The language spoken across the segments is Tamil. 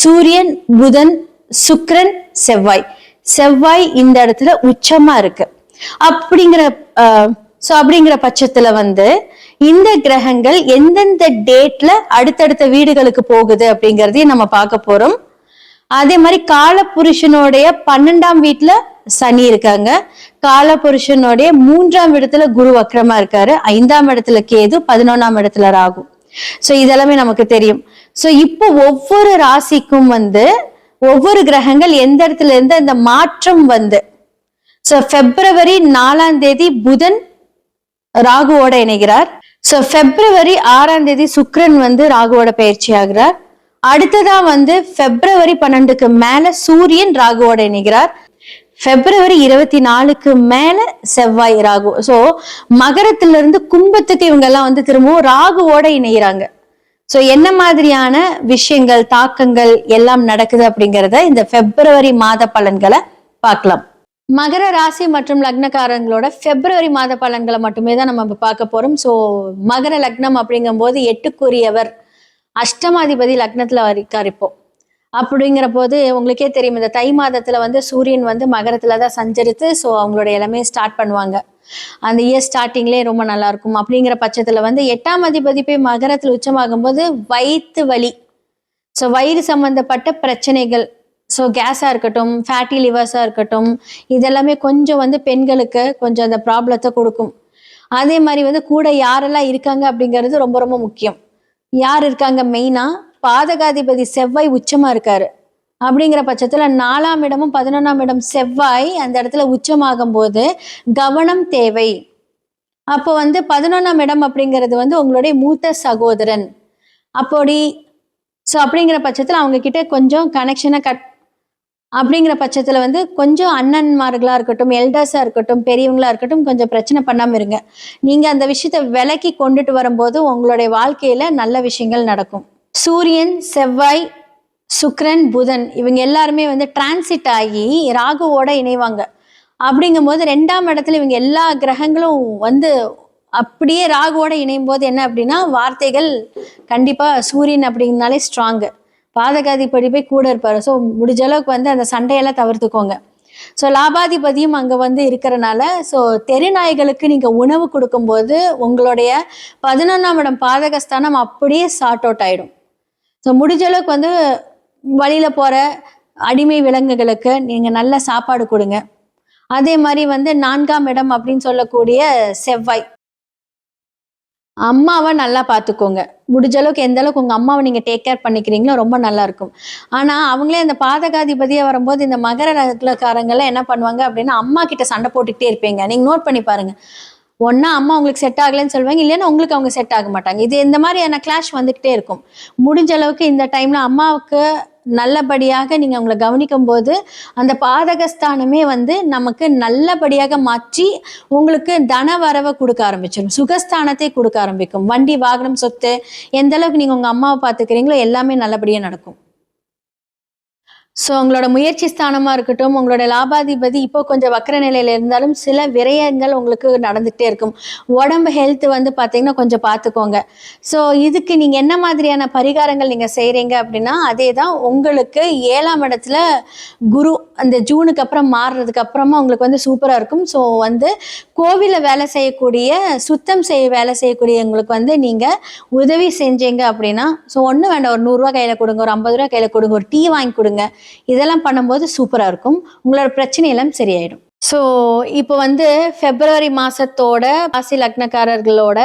சூரியன் புதன் சுக்கிரன் செவ்வாய். செவ்வாய் இந்த இடத்துல உச்சமா இருக்கு. அப்படிங்கிற ஸோ அப்படிங்கிற பட்சத்துல வந்து இந்த கிரகங்கள் எந்தெந்த டேட்ல அடுத்தடுத்த வீடுகளுக்கு போகுது அப்படிங்கறதையும் நம்ம பார்க்க போறோம். அதே மாதிரி காலபுருஷனுடைய பன்னெண்டாம் வீட்டுல சனி இருக்காங்க. காலபுருஷனுடைய மூன்றாம் இடத்துல குரு வக்ரமா இருக்காரு. ஐந்தாம் இடத்துல கேது பதினொன்னாம் இடத்துல ராகு. சோ இதெல்லாமே நமக்கு தெரியும். ஸோ இப்போ ஒவ்வொரு ராசிக்கும் வந்து ஒவ்வொரு கிரகங்கள் எந்த இடத்துல இருந்து அந்த மாற்றம் வந்து. ஸோ பிப்ரவரி நாலாம் தேதி புதன் ராகுவோட இணைகிறார். ஸோ பிப்ரவரி ஆறாம் தேதி சுக்கிரன் வந்து ராகுவோட பயிற்சி ஆகிறார். அடுத்ததா வந்து பிப்ரவரி பன்னெண்டுக்கு மேல சூரியன் ராகுவோட இணைகிறார். பிப்ரவரி இருபத்தி நாலுக்கு மேல செவ்வாய் ராகு. ஸோ மகரத்துல இருந்து கும்பத்துக்கு இவங்க எல்லாம் வந்து திரும்பவும் ராகுவோட இணைகிறாங்க. ஸோ என்ன மாதிரியான விஷயங்கள் தாக்கங்கள் எல்லாம் நடக்குது அப்படிங்கிறத இந்த பிப்ரவரி மாத பலன்களை பார்க்கலாம். மகர ராசி மற்றும் லக்னக்காரங்களோட பிப்ரவரி மாத பலன்களை மட்டுமே தான் நம்ம பார்க்க போறோம். ஸோ மகர லக்னம் அப்படிங்கும்போது எட்டுக்குரியவர் அஷ்டமாதிபதி லக்னத்துல இருக்கார் இப்போ. அப்படிங்கிற போது உங்களுக்கே தெரியும் இந்த தை மாதத்தில் வந்து சூரியன் வந்து மகரத்தில் தான் சஞ்சரித்து ஸோ அவங்களோட எல்லாமே ஸ்டார்ட் பண்ணுவாங்க. அந்த இயர் ஸ்டார்டிங்லேயே ரொம்ப நல்லா இருக்கும். அப்படிங்கிற பட்சத்தில் வந்து எட்டாம் அதிபதி போய் மகரத்தில் உச்சமாகும் போது வயிற்று வலி. ஸோ வயிறு சம்பந்தப்பட்ட பிரச்சனைகள் ஸோ கேஸாக இருக்கட்டும் ஃபேட்டி லிவர்ஸாக இருக்கட்டும் இதெல்லாமே கொஞ்சம் வந்து பெண்களுக்கு கொஞ்சம் அந்த ப்ராப்ளத்தை கொடுக்கும். அதே மாதிரி வந்து கூட யாரெல்லாம் இருக்காங்க அப்படிங்கிறது ரொம்ப ரொம்ப முக்கியம். யார் இருக்காங்க மெயினாக பாதகாதிபதி செவ்வாய் உச்சமாக இருக்காரு. அப்படிங்கிற பட்சத்தில் நாலாம் இடமும் பதினொன்றாம் இடம் செவ்வாய் அந்த இடத்துல உச்சமாகும் போது கவனம் தேவை. அப்போ வந்து பதினொன்றாம் இடம் அப்படிங்கிறது வந்து உங்களுடைய மூத்த சகோதரன். அப்படி ஸோ அப்படிங்கிற பட்சத்தில் அவங்க கிட்ட கொஞ்சம் கனெக்ஷனை கட் அப்படிங்கிற பட்சத்தில் வந்து கொஞ்சம் அண்ணன்மார்களாக இருக்கட்டும் எல்டர்ஸாக இருக்கட்டும் பெரியவங்களாக இருக்கட்டும் கொஞ்சம் பிரச்சனை பண்ணாமல் இருங்க. நீங்கள் அந்த விஷயத்தை விலக்கி கொண்டுட்டு வரும்போது உங்களுடைய வாழ்க்கையில் நல்ல விஷயங்கள் நடக்கும். சூரியன் செவ்வாய் சுக்ரன் புதன் இவங்க எல்லாருமே வந்து டிரான்சிட் ஆகி ராகுவோட இணைவாங்க. அப்படிங்கும்போது ரெண்டாம் இடத்துல இவங்க எல்லா கிரகங்களும் வந்து அப்படியே ராகுவோட இணையும் போது என்ன அப்படின்னா வார்த்தைகள் கண்டிப்பாக சூரியன் அப்படிங்கனாலே ஸ்ட்ராங்கு பாதகாதிபதி போய் கூட இருப்பார். ஸோ முடிஞ்ச அளவுக்கு வந்து அந்த சண்டையெல்லாம் தவிர்த்துக்கோங்க. ஸோ லாபாதிபதியும் அங்கே வந்து இருக்கிறனால ஸோ தெருநாய்களுக்கு நீங்கள் உணவு கொடுக்கும்போது உங்களுடைய பதினொன்றாம் இடம் பாதகஸ்தானம் அப்படியே சார்ட் அவுட் ஆகிடும் ஸோ முடிஞ்ச அளவுக்கு வந்து வழியில் போகிற அடிமை விலங்குகளுக்கு நீங்கள் நல்ல சாப்பாடு கொடுங்க. அதே மாதிரி வந்து நான்காம் இடம் அப்படின்னு சொல்லக்கூடிய செவ்வாய். அம்மாவை நல்லா பார்த்துக்கோங்க முடிஞ்ச அளவுக்கு எந்த அளவுக்கு உங்கள் அம்மாவை நீங்கள் டேக் கேர் பண்ணிக்கிறீங்களோ ரொம்ப நல்லா இருக்கும். ஆனால் அவங்களே இந்த பாதகாதிபதியாக வரும்போது இந்த மகர ரகக்காரங்கெல்லாம் என்ன பண்ணுவாங்க அப்படின்னா அம்மா கிட்ட சண்டை போட்டுக்கிட்டே இருப்பீங்க. நீங்கள் நோட் பண்ணி பாருங்கள் ஒன்றா அம்மா உங்களுக்கு செட் ஆகலைன்னு சொல்லுவாங்க இல்லைன்னா உங்களுக்கு அவங்க செட் ஆக மாட்டாங்க. இது இந்த மாதிரியான கிளாஷ் வந்துகிட்டே இருக்கும். முடிஞ்ச அளவுக்கு இந்த டைம்ல அம்மாவுக்கு நல்லபடியாக நீங்கள் அவங்களை கவனிக்கும் போது அந்த பாதகஸ்தானமே வந்து நமக்கு நல்லபடியாக மாற்றி உங்களுக்கு தன வரவை கொடுக்க ஆரம்பிச்சிடும் சுகஸ்தானத்தை கொடுக்க ஆரம்பிக்கும். வண்டி வாகனம் சொத்து எந்த அளவுக்கு நீங்கள் உங்கள் அம்மாவை பார்த்துக்கிறீங்களோ எல்லாமே நல்லபடியாக நடக்கும். ஸோ உங்களோட முயற்சி ஸ்தானமாக இருக்கட்டும் உங்களோட லாபாதிபதி இப்போ கொஞ்சம் வக்கர நிலையில் இருந்தாலும் சில விரயங்கள் உங்களுக்கு நடந்துகிட்டே இருக்கும். உடம்பு ஹெல்த் வந்து பார்த்தீங்கன்னா கொஞ்சம் பார்த்துக்கோங்க ஸோ இதுக்கு நீங்கள் என்ன மாதிரியான பரிகாரங்கள் நீங்கள் செய்கிறீங்க அப்படின்னா அதே தான் உங்களுக்கு ஏழாம் இடத்துல குரு அந்த ஜூனுக்கு அப்புறம் மாறுறதுக்கு அப்புறமா உங்களுக்கு வந்து சூப்பராக இருக்கும். ஸோ வந்து கோவிலில் வேலை செய்யக்கூடிய சுத்தம் செய்ய வேலை செய்யக்கூடிய உங்களுக்கு வந்து நீங்கள் உதவி செஞ்சீங்க அப்படின்னா ஸோ ஒன்றும் வேண்டாம் ஒரு நூறுரூவா கையில் கொடுங்க ஒரு ஐம்பது ரூபா கையில் கொடுங்க ஒரு டீ வாங்கி கொடுங்க. இதெல்லாம் பண்ணும்போது சூப்பராக இருக்கும். உங்களோட பிரச்சனை எல்லாம் சரியாயிடும். ஸோ இப்போ வந்து பிப்ரவரி மாதத்தோட ராசி லக்னக்காரர்களோட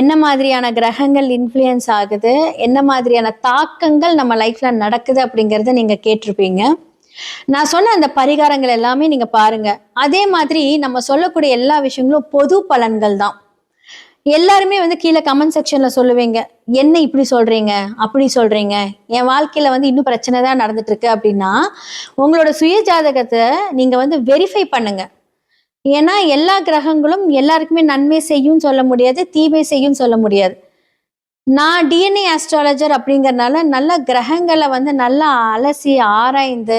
என்ன மாதிரியான கிரகங்கள் இன்ஃப்ளூயன்ஸ் ஆகுது? என்ன மாதிரியான தாக்கங்கள் நம்ம லைஃப்பில் நடக்குது அப்படிங்கிறத நீங்கள் கேட்டிருப்பீங்க. நான் சொன்ன அந்த பரிகாரங்கள் எல்லாமே நீங்கள் பாருங்க. அதே மாதிரி நம்ம சொல்லக்கூடிய எல்லா விஷயங்களும் பொது பலன்கள் தான். எல்லாருமே வந்து கீழே கமெண்ட் செக்ஷன்ல சொல்லுவீங்க என்ன இப்படி சொல்றீங்க? அப்படி சொல்றீங்க. என் வாழ்க்கையில வந்து இன்னும் பிரச்சனை தான் நடந்துட்டு இருக்கு அப்படின்னா உங்களோட சுய ஜாதகத்தை நீங்க வந்து வெரிஃபை பண்ணுங்க. ஏன்னா எல்லா கிரகங்களும் எல்லாருக்குமே நன்மை செய்யும் சொல்ல முடியாது தீமை செய்யும் சொல்ல முடியாது. நான் டிஎன்ஏ ஆஸ்ட்ராலஜர் அப்படிங்கறனால நல்ல கிரகங்களை வந்து நல்லா அலசி ஆராய்ந்து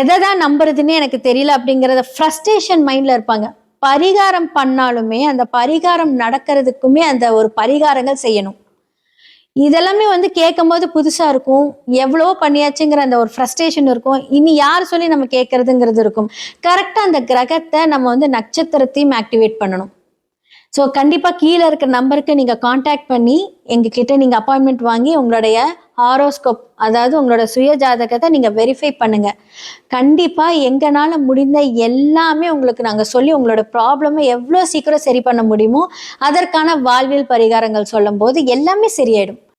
எதை தான் நம்புறதுன்னு எனக்கு தெரியல அப்படிங்கிறத ஃப்ரஸ்ட்ரேஷன் மைண்டில் இருப்பாங்க. பரிகாரம் பண்ணாலுமே அந்த பரிகாரம் நடக்கிறதுக்குமே அந்த ஒரு பரிகாரங்கள் செய்யணும். இதெல்லாமே வந்து கேட்கும்போது புதுசாக இருக்கும். எவ்வளோ பண்ணியாச்சுங்கிற அந்த ஒரு ஃப்ரஸ்ட்ரேஷன் இருக்கும். இனி யார் சொல்லி நம்ம கேட்கறதுங்கிறது இருக்கும். கரெக்டாக அந்த கிரகத்தை நம்ம வந்து நட்சத்திரத்தையும் ஆக்டிவேட் பண்ணணும். ஸோ கண்டிப்பாக கீழே இருக்கிற நம்பருக்கு நீங்கள் காண்டாக்ட் பண்ணி எங்ககிட்ட நீங்கள் அப்பாயின்மெண்ட் வாங்கி உங்களுடைய ஹாரோஸ்கோப் அதாவது உங்களோட சுய ஜாதகத்தை நீங்கள் வெரிஃபை பண்ணுங்கள் கண்டிப்பாக எங்களால் முடிந்த எல்லாமே உங்களுக்கு நாங்கள் சொல்லி உங்களோட ப்ராப்ளமை எவ்வளோ சீக்கிரம் சரி பண்ண முடியுமோ அதற்கான வாழ்வியல் பரிகாரங்கள் சொல்லும்போது எல்லாமே சரியாயிடும்.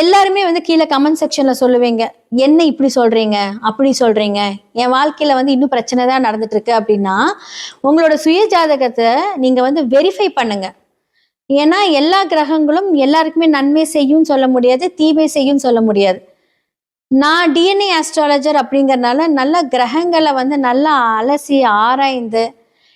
எல்லாருமே வந்து கீழே கமெண்ட் செக்ஷன்ல சொல்லுவீங்க என்ன இப்படி சொல்றீங்க? அப்படி சொல்றீங்க. என் வாழ்க்கையில வந்து இன்னும் பிரச்சனை தான் நடந்துட்டு இருக்கு. அப்படின்னா உங்களோட சுய ஜாதகத்தை நீங்க வந்து வெரிஃபை பண்ணுங்க. ஏன்னா எல்லா கிரகங்களும் எல்லாருக்குமே நன்மை செய்யும் சொல்ல முடியாது தீமை செய்யும் சொல்ல முடியாது. நான் டிஎன்ஏ ஆஸ்ட்ராலஜர் அப்படிங்கறனால நல்ல கிரகங்களை வந்து நல்லா அலசி ஆராய்ந்து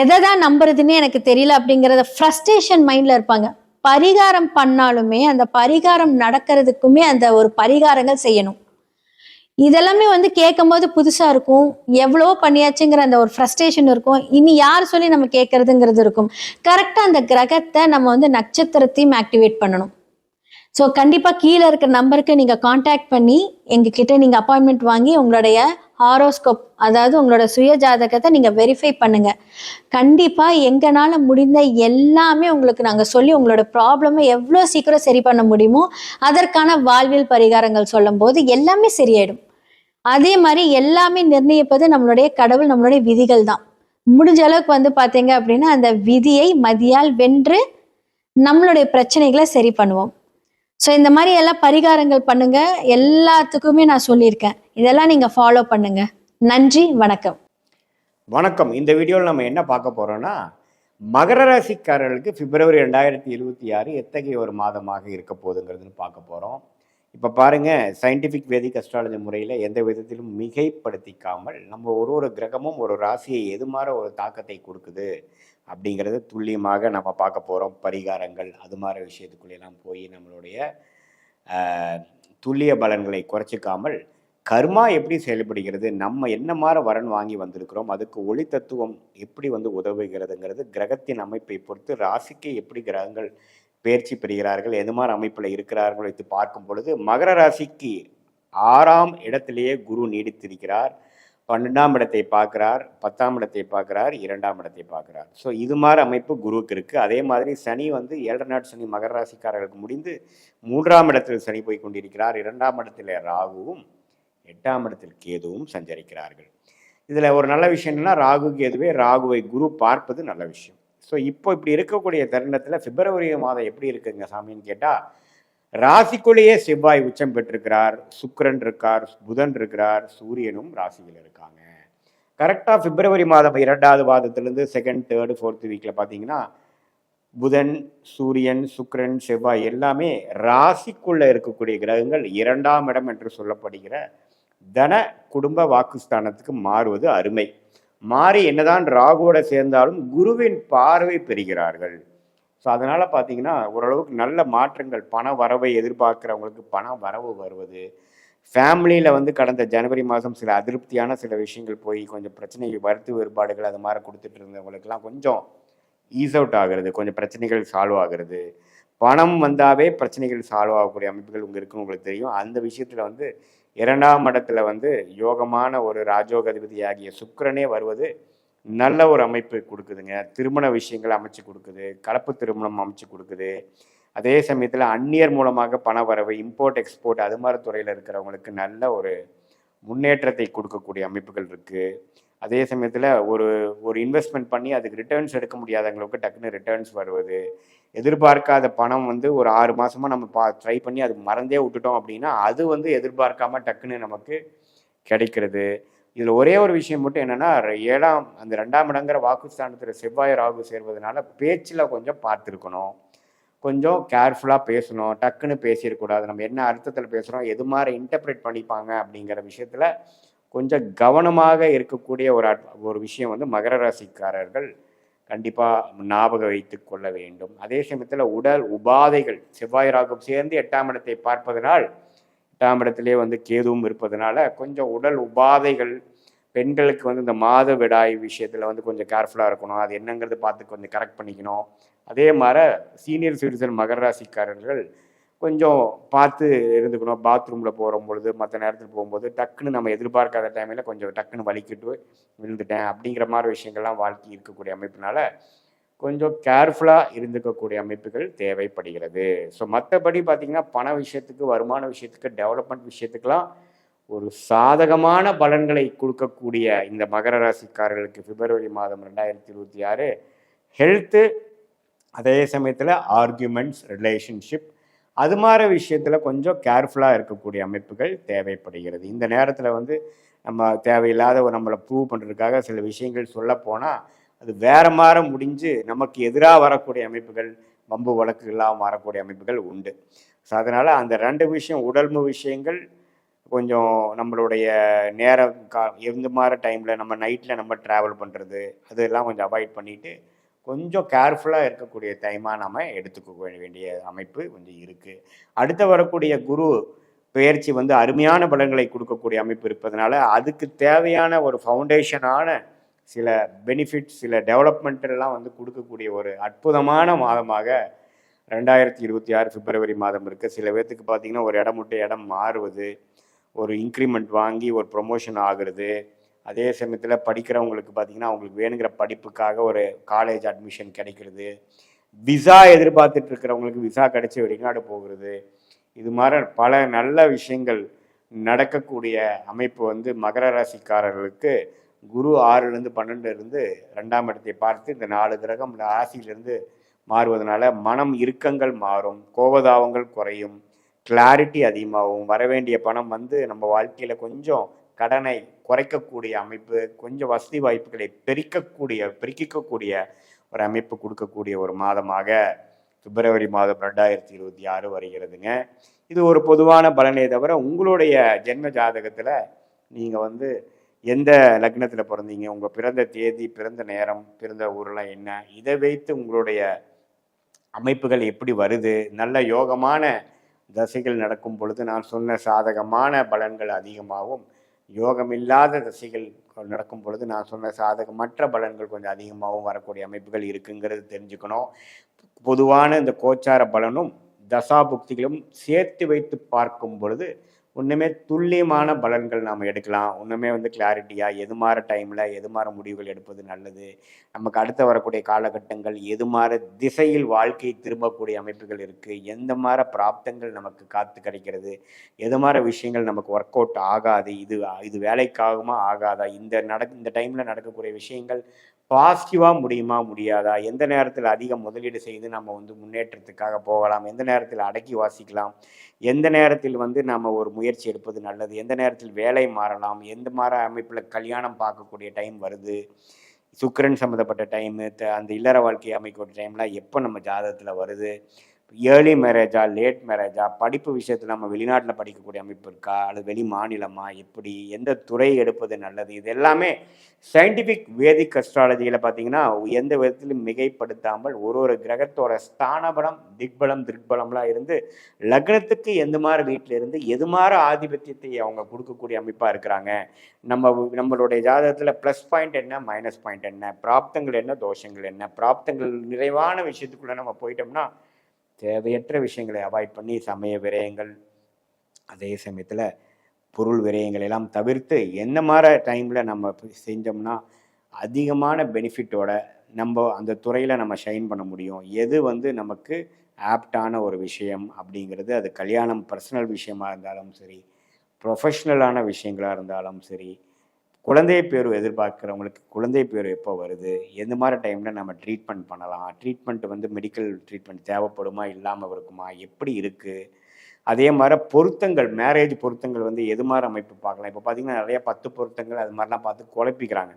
எதை தான் நம்புறதுன்னு எனக்கு தெரியல அப்படிங்கிறத ஃப்ரஸ்ட்ரேஷன் மைண்டில் இருப்பாங்க. பரிகாரம் பண்ணாலுமே அந்த பரிகாரம் நடக்கிறதுக்குமே அந்த ஒரு பரிகாரங்கள் செய்யணும். இதெல்லாமே வந்து கேட்கும்போது புதுசாக இருக்கும். எவ்வளோ பண்ணியாச்சுங்கிற அந்த ஒரு ஃப்ரஸ்ட்ரேஷன் இருக்கும். இனி யார் சொல்லி நம்ம கேட்கறதுங்கிறது இருக்கும். கரெக்டாக அந்த கிரகத்தை நம்ம வந்து நட்சத்திரத்தையும் ஆக்டிவேட் பண்ணணும். ஸோ கண்டிப்பாக கீழே இருக்கிற நம்பருக்கு நீங்கள் காண்டாக்ட் பண்ணி எங்ககிட்ட நீங்கள் அப்பாயின்மெண்ட் வாங்கி உங்களுடைய ஹாரோஸ்கோப் அதாவது உங்களோட சுய ஜாதகத்தை நீங்கள் வெரிஃபை பண்ணுங்கள் கண்டிப்பாக எங்களால் முடிந்த எல்லாமே உங்களுக்கு நாங்கள் சொல்லி உங்களோட ப்ராப்ளமை எவ்வளோ சீக்கிரம் சரி பண்ண முடியுமோ அதற்கான வாழ்வியல் பரிகாரங்கள் சொல்லும்போது எல்லாமே சரியாயிடும். அதே மாதிரி எல்லாமே நிர்ணயிப்பது நம்மளுடைய கடவுள் நம்மளுடைய விதிகள் தான். முடிஞ்ச அளவுக்கு வந்து பார்த்தீங்க அப்படின்னா அந்த விதியை மதியால் வென்று நம்மளுடைய பிரச்சனைகளை சரி பண்ணுவோம். ஸோ இந்த மாதிரி எல்லாம் பரிகாரங்கள் பண்ணுங்க. எல்லாத்துக்குமே நான் சொல்லியிருக்கேன். இதெல்லாம் நீங்கள் ஃபாலோ பண்ணுங்க. நன்றி வணக்கம். வணக்கம். இந்த வீடியோவில் நம்ம என்ன பார்க்க போகிறோம்னா மகர ராசிக்காரர்களுக்கு பிப்ரவரி ரெண்டாயிரத்தி இருபத்தி ஆறு எத்தகைய ஒரு மாதமாக இருக்க போகுதுங்கிறதுன்னு பார்க்க போகிறோம் இப்போ பாருங்க சயின்டிஃபிக் வேதிக் அஸ்ட்ராலஜி முறையில் எந்த விதத்திலும் மிகைப்படுத்திக்காமல் நம்ம ஒரு ஒரு கிரகமும் ஒரு ராசியை எது மாதிரி ஒரு தாக்கத்தை கொடுக்குது. அப்படிங்கிறத துல்லியமாக நம்ம பார்க்க போகிறோம் பரிகாரங்கள் அது மாதிரி விஷயத்துக்குள்ளெல்லாம் போய் நம்மளுடைய துல்லிய பலன்களை குறைச்சிக்காமல் கர்மா எப்படி செயல்படுகிறது நம்ம என்ன மாதிரி வரன் வாங்கி வந்திருக்கிறோம் அதுக்கு ஒளி தத்துவம் எப்படி வந்து உதவுகிறதுங்கிறது கிரகத்தின் அமைப்பை பொறுத்து ராசிக்கு எப்படி கிரகங்கள் பயிற்சி பெறுகிறார்கள் எது மாதிரி அமைப்பில் இருக்கிறார்கள் வைத்து பார்க்கும் பொழுது மகர ராசிக்கு ஆறாம் இடத்திலேயே குரு நீடித்திருக்கிறார். பன்னெண்டாம் இடத்தை பார்க்குறார் பத்தாம் இடத்தை பார்க்குறார் இரண்டாம் இடத்தை பார்க்குறார். ஸோ இது மாதிரி அமைப்பு குருவுக்கு இருக்குது அதே மாதிரி சனி வந்து ஏழரை நாட் சனி மகர ராசிக்காரர்களுக்கு முடிந்து மூன்றாம் இடத்தில் சனி போய் கொண்டிருக்கிறார். இரண்டாம் இடத்தில் ராகுவும் எட்டாம் இடத்தில் கேதுவும் சஞ்சரிக்கிறார்கள். இதில் ஒரு நல்ல விஷயம் என்னென்னா ராகு கேதுவே ராகுவை குரு பார்ப்பது நல்ல விஷயம். ஸோ இப்போ இப்படி இருக்கக்கூடிய தருணத்தில் பிப்ரவரி மாதம் எப்படி இருக்குங்க சாமின்னு கேட்டால் ராசிக்குள்ளேயே செவ்வாய் உச்சம் பெற்றிருக்கிறார் சுக்கரன் இருக்கார் புதன் இருக்கிறார் சூரியனும் ராசியில் இருக்காங்க. கரெக்டாக பிப்ரவரி மாதம் இரண்டாவது மாதத்துலேருந்து செகண்ட் தேர்டு ஃபோர்த் வீக்கில் பார்த்தீங்கன்னா புதன் சூரியன் சுக்கரன் செவ்வாய் எல்லாமே ராசிக்குள்ளே இருக்கக்கூடிய கிரகங்கள் இரண்டாம் இடம் என்று சொல்லப்படுகிற தன குடும்ப வாக்குஸ்தானத்துக்கு மாறுவது அருமை. மாறி என்னதான் ராகுவோட சேர்ந்தாலும் குருவின் பார்வை பெறுகிறார்கள். ஸோ அதனால் பார்த்தீங்கன்னா ஓரளவுக்கு நல்ல மாற்றங்கள் பண வரவை எதிர்பார்க்குறவங்களுக்கு பண வரவு வருவது. ஃபேமிலியில் வந்து கடந்த ஜனவரி மாதம் சில அதிருப்தியான சில விஷயங்கள் போய் கொஞ்சம் பிரச்சனை வருத்து வேறுபாடுகள் அது மாதிரி கொடுத்துட்டு இருந்தவங்களுக்கெல்லாம் கொஞ்சம் ஈஸ் அவுட் ஆகிறது கொஞ்சம் பிரச்சனைகள் சால்வ் ஆகிறது. பணம் வந்தாவே பிரச்சனைகள் சால்வ் ஆகக்கூடிய அமைப்புகள் உங்கள் இருக்குன்னு உங்களுக்கு தெரியும். அந்த விஷயத்தில் வந்து இரண்டாம் இடத்துல வந்து யோகமான ஒரு ராஜோகதிபதி ஆகிய சுக்கரனே வருவது நல்ல ஒரு அமைப்பு கொடுக்குதுங்க. திருமண விஷயங்கள் அமைச்சு கொடுக்குது. கலப்பு திருமணம் அமைச்சு கொடுக்குது. அதே சமயத்தில் அந்நியர் மூலமாக பண வரவு இம்போர்ட் எக்ஸ்போர்ட் அது மாதிரி துறையில் இருக்கிறவங்களுக்கு நல்ல ஒரு முன்னேற்றத்தை கொடுக்கக்கூடிய அமைப்புகள் இருக்குது அதே சமயத்தில் ஒரு ஒரு இன்வெஸ்ட்மெண்ட் பண்ணி அதுக்கு ரிட்டர்ன்ஸ் எடுக்க முடியாதவங்களுக்கு டக்குன்னு ரிட்டர்ன்ஸ் வருவது. எதிர்பார்க்காத பணம் வந்து ஒரு ஆறு மாதமாக நம்ம பா ட்ரை பண்ணி அது மறந்தே விட்டுட்டோம் அப்படின்னா அது வந்து எதிர்பார்க்காம டக்குன்னு நமக்கு கிடைக்கிறது. இதில் ஒரே ஒரு விஷயம் மட்டும் என்னன்னா ஏழாம் அந்த ரெண்டாம் இடங்கிற வாக்குஸ்தானத்தில் செவ்வாய் ராகு சேர்வதனால பேச்சில் கொஞ்சம் பார்த்துருக்கணும். கொஞ்சம் கேர்ஃபுல்லாக பேசணும். டக்குன்னு பேசிடக்கூடாது. நம்ம என்ன அர்த்தத்தில் பேசுகிறோம் எது மாதிரி இன்டர்பிரேட் பண்ணிப்பாங்க அப்படிங்கிற விஷயத்தில் கொஞ்சம் கவனமாக இருக்கக்கூடிய ஒரு அட்- ஒரு விஷயம் வந்து மகர ராசிக்காரர்கள் கண்டிப்பாக ஞாபகம் வைத்து கொள்ள வேண்டும். அதே சமயத்தில் உடல் உபாதைகள் செவ்வாய் ராகும் சேர்ந்து எட்டாம் இடத்தை பார்ப்பதனால் எட்டாம் இடத்திலே வந்து கேதுவும் இருப்பதனால கொஞ்சம் உடல் உபாதைகள் பெண்களுக்கு வந்து இந்த மாத விடாய் விஷயத்தில் வந்து கொஞ்சம் கேர்ஃபுல்லாக இருக்கணும். அது என்னங்கிறது பார்த்து கொஞ்சம் கரெக்ட் பண்ணிக்கணும். அதே மாதிரி சீனியர் சிட்டிசன் மகர ராசிக்காரர்கள் கொஞ்சம் பார்த்து இருந்துக்கணும். பாத்ரூமில் போகிற பொழுது மற்ற நேரத்தில் போகும்போது டக்குன்னு நம்ம எதிர்பார்க்காத டைமில் கொஞ்சம் டக்குன்னு வலிக்கிட்டு விழுந்துட்டேன் அப்படிங்கிற மாதிரி விஷயங்கள்லாம் வாழ்க்கை இருக்கக்கூடிய அமைப்பினால கொஞ்சம் கேர்ஃபுல்லாக இருந்துக்கக்கூடிய அமைப்புகள் தேவைப்படுகிறது. ஸோ மற்றபடி பார்த்திங்கன்னா பண விஷயத்துக்கு வருமான விஷயத்துக்கு டெவலப்மெண்ட் விஷயத்துக்கெல்லாம் ஒரு சாதகமான பலன்களை கொடுக்கக்கூடிய இந்த மகர ராசிக்காரர்களுக்கு பிப்ரவரி மாதம் ரெண்டாயிரத்தி இருபத்தி ஆறு ஹெல்த்து அதே சமயத்தில் ஆர்கியூமெண்ட்ஸ் ரிலேஷன்ஷிப் அது மாதிரி விஷயத்தில் கொஞ்சம் கேர்ஃபுல்லாக இருக்கக்கூடிய அமைப்புகள் தேவைப்படுகிறது. இந்த நேரத்தில் வந்து நம்ம தேவையில்லாத ஒரு நம்மளை ப்ரூவ் பண்ணுறதுக்காக சில விஷயங்கள் சொல்ல போனால் அது வேற மாற முடிஞ்சு நமக்கு எதிராக வரக்கூடிய அமைப்புகள் வம்பு வழக்குகளாக மாறக்கூடிய அமைப்புகள் உண்டு. ஸோ அதனால் அந்த ரெண்டு விஷயம் உடல்மு விஷயங்கள் கொஞ்சம் நம்மளுடைய நேரம் கா எந்த மாதிரி டைமில் நம்ம நைட்டில் நம்ம ட்ராவல் பண்ணுறது அதெல்லாம் கொஞ்சம் அவாய்ட் பண்ணிவிட்டு கொஞ்சம் கேர்ஃபுல்லாக இருக்கக்கூடிய டைமாக நம்ம எடுத்துக்க வேண்டிய அமைப்பு கொஞ்சம் இருக்குது அடுத்து வரக்கூடிய குரு பெயர்ச்சி வந்து அருமையான பலன்களை கொடுக்கக்கூடிய அமைப்பு இருப்பதனால அதுக்கு தேவையான ஒரு ஃபவுண்டேஷனான சில பெனிஃபிட் சில டெவலப்மெண்ட்டெல்லாம் வந்து கொடுக்கக்கூடிய ஒரு அற்புதமான மாதமாக ரெண்டாயிரத்தி இருபத்தி ஆறு பிப்ரவரி மாதம் இருக்குது சில பேர்த்துக்கு பார்த்தீங்கன்னா ஒரு இடம் விட்டு இடம் மாறுவது ஒரு இன்க்ரிமெண்ட் வாங்கி ஒரு ப்ரொமோஷன் ஆகுறது. அதே சமயத்தில் படிக்கிறவங்களுக்கு பார்த்திங்கன்னா அவங்களுக்கு வேணுங்கிற படிப்புக்காக ஒரு காலேஜ் அட்மிஷன் கிடைக்கிறது. விசா எதிர்பார்த்துட்டு இருக்கிறவங்களுக்கு விசா கிடைச்சி வெளிநாடு போகிறது. இது மாதிரி பல நல்ல விஷயங்கள் நடக்கக்கூடிய அமைப்பு வந்து மகர ராசிக்காரர்களுக்கு குரு ஆறுலேருந்து பன்னெண்டுலேருந்து ரெண்டாம் இடத்தை பார்த்து இந்த நாலு கிரகம் ராசியிலிருந்து மாறுவதனால மனம் இறுக்கங்கள் மாறும் கோபதாபங்கள் குறையும் கிளாரிட்டி அதிகமாகும். வரவேண்டிய பணம் வந்து நம்ம வாழ்க்கையில் கொஞ்சம் கடனை குறைக்கக்கூடிய அமைப்பு கொஞ்சம் வசதி வாய்ப்புகளை பெருக்கக்கூடிய பெருக்கிக்கக்கூடிய ஒரு அமைப்பு கொடுக்கக்கூடிய ஒரு மாதமாக பிப்ரவரி மாதம் ரெண்டாயிரத்தி இருபத்தி ஆறு வருகிறதுங்க. இது ஒரு பொதுவான பலனே தவிர உங்களுடைய ஜென்ம ஜாதகத்தில் நீங்கள் வந்து எந்த லக்னத்தில் பிறந்தீங்க? உங்கள் பிறந்த தேதி பிறந்த நேரம் பிறந்த ஊரெலாம் என்ன? இதை வைத்து உங்களுடைய அமைப்புகள் எப்படி வருது? நல்ல யோகமான தசைகள் நடக்கும் பொழுது நான் சொன்ன சாதகமான பலன்கள் அதிகமாகவும் யோகமில்லாத தசைகள் நடக்கும் பொழுது நான் சொன்ன சாதகமற்ற பலன்கள் கொஞ்சம் அதிகமாகவும் வரக்கூடிய அமைப்புகள் இருக்குங்கிறது தெரிஞ்சுக்கணும். பொதுவான இந்த கோச்சார பலனும் தசாபுக்திகளும் சேர்த்து வைத்து பார்க்கும் பொழுது ஒன்றுமே துல்லியமான பலன்கள் நாம் எடுக்கலாம். ஒன்றுமே வந்து கிளாரிட்டியாக எது மாற டைமில் எது மாற முடிவுகள் எடுப்பது நல்லது. நமக்கு அடுத்து வரக்கூடிய காலகட்டங்கள் எது மாற திசையில் வாழ்க்கை திரும்பக்கூடிய அமைப்புகள் இருக்குது எந்த மாற பிராப்தங்கள் நமக்கு காத்து கிடைக்கிறது. எது மாற விஷயங்கள் நமக்கு ஒர்க் அவுட் ஆகாது. இது இது வேலைக்காகுமா ஆகாதா? இந்த நட இந்த டைமில் நடக்கக்கூடிய விஷயங்கள் பாசிட்டிவாக முடியுமா முடியாதா? எந்த நேரத்தில் அதிக முதலீடு செய்து நம்ம வந்து முன்னேற்றத்துக்காக போகலாம்? எந்த நேரத்தில் அடக்கி வாசிக்கலாம்? எந்த நேரத்தில் வந்து நம்ம ஒரு முயற்சி எடுப்பது நல்லது? எந்த நேரத்தில் வேலை மாறலாம்? எந்த மாதிரி அமைப்பில் கல்யாணம் பார்க்கக்கூடிய டைம் வருது? சுக்கிரன் சம்மந்தப்பட்ட டைமு அந்த இல்லற வாழ்க்கையை அமைக்கக்கூடிய டைம்லாம் எப்போ நம்ம ஜாதகத்தில் வருது? ஏர்லி மேரேஜா லேட் மேரேஜா படிப்பு விஷயத்தில் நம்ம வெளிநாட்டில் படிக்கக்கூடிய அமைப்பு இருக்கா? அல்லது வெளி மாநிலமா? எப்படி? எந்த துறை எடுப்பது நல்லது? இது எல்லாமே சயின்டிஃபிக் வேதிக் அஸ்ட்ராலஜியில் பார்த்தீங்கன்னா எந்த விதத்திலும் மிகைப்படுத்தாமல் ஒரு ஒரு கிரகத்தோட ஸ்தானபலம் திக்பலம் திருக்பலம்லாம் இருந்து லக்னத்துக்கு எந்த மாதிரி வீட்டில் இருந்து எது மாதிரி ஆதிபத்தியத்தை அவங்க கொடுக்கக்கூடிய அமைப்பாக இருக்கிறாங்க? நம்ம நம்மளுடைய ஜாதகத்தில் ப்ளஸ் பாயிண்ட் என்ன மைனஸ் பாயிண்ட் என்ன? பிராப்தங்கள் என்ன தோஷங்கள் என்ன? பிராப்தங்கள் நிறைவான விஷயத்துக்குள்ளே நம்ம போயிட்டோம்னா தேவையற்ற விஷயங்களை அவாய்ட் பண்ணி சமய விரயங்கள் அதே சமயத்தில் பொருள் விரயங்கள் எல்லாம் தவிர்த்து என்ன மாதிரி டைமில் நம்ம செஞ்சோம்னா அதிகமான பெனிஃபிட்டோட நம்ம அந்த துறையில் நம்ம ஷைன் பண்ண முடியும். எது வந்து நமக்கு ஆப்டான ஒரு விஷயம் அப்படிங்கிறது அது கல்யாணம் பர்சனல் விஷயமாக இருந்தாலும் சரி ப்ரொஃபஷ்னலான விஷயங்களாக இருந்தாலும் சரி குழந்தை பேர் எதிர்பார்க்குறவங்களுக்கு குழந்தை பேர் எப்போ வருது? எந்த மாதிரி டைமில் நம்ம ட்ரீட்மெண்ட் பண்ணலாம்? ட்ரீட்மெண்ட் வந்து மெடிக்கல் ட்ரீட்மெண்ட் தேவைப்படுமா? இல்லாமல் இருக்குமா? எப்படி இருக்குது அதே மாதிரி பொருத்தங்கள் மேரேஜ் பொருத்தங்கள் வந்து எது மாதிரி அமைப்பு பார்க்கலாம்? இப்போ பார்த்தீங்கன்னா நிறைய பத்து பொருத்தங்கள் அது மாதிரிலாம் பார்த்து குழப்பிக்கிறாங்க.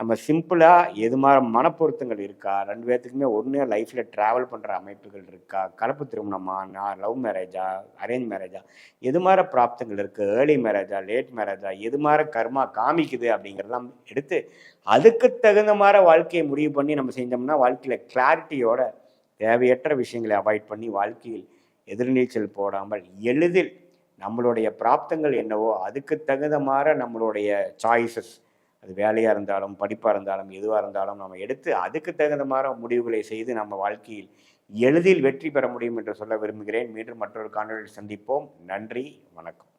நம்ம சிம்பிளாக எது மாதிரி மனப்பொருத்தங்கள் இருக்கா? ரெண்டு பேர்த்துக்குமே ஒன்று லைஃப்பில் ட்ராவல் பண்ணுற அமைப்புகள் இருக்கா? கலப்பு திருமணமா? நான் லவ் மேரேஜா அரேஞ்ச் மேரேஜா எது மாதிரி பிராப்தங்கள் இருக்குது ஏர்லி மேரேஜா லேட் மேரேஜா எது மாதிரி கர்மா காமிக்குது அப்படிங்கிறதெல்லாம் எடுத்து அதுக்கு தகுந்த மாதிரி வாழ்க்கையை முடிவு பண்ணி நம்ம செஞ்சோம்னா வாழ்க்கையில் கிளாரிட்டியோட தேவையற்ற விஷயங்களை அவாய்ட் பண்ணி வாழ்க்கையில் எதிர்நீச்சல் போடாமல் எளிதில் நம்மளுடைய பிராப்தங்கள் என்னவோ அதுக்கு தகுந்த மாதிரி நம்மளுடைய சாய்ஸஸ் அது வேலையாக இருந்தாலும் படிப்பாக இருந்தாலும் எதுவாக இருந்தாலும் நம்ம எடுத்து அதுக்கு தகுந்த மாதிரி முடிவுகளை செய்து நம்ம வாழ்க்கையில் எளிதில் வெற்றி பெற முடியும் என்று சொல்ல விரும்புகிறேன். மீண்டும் மற்றொரு காணொலியில் சந்திப்போம். நன்றி வணக்கம்.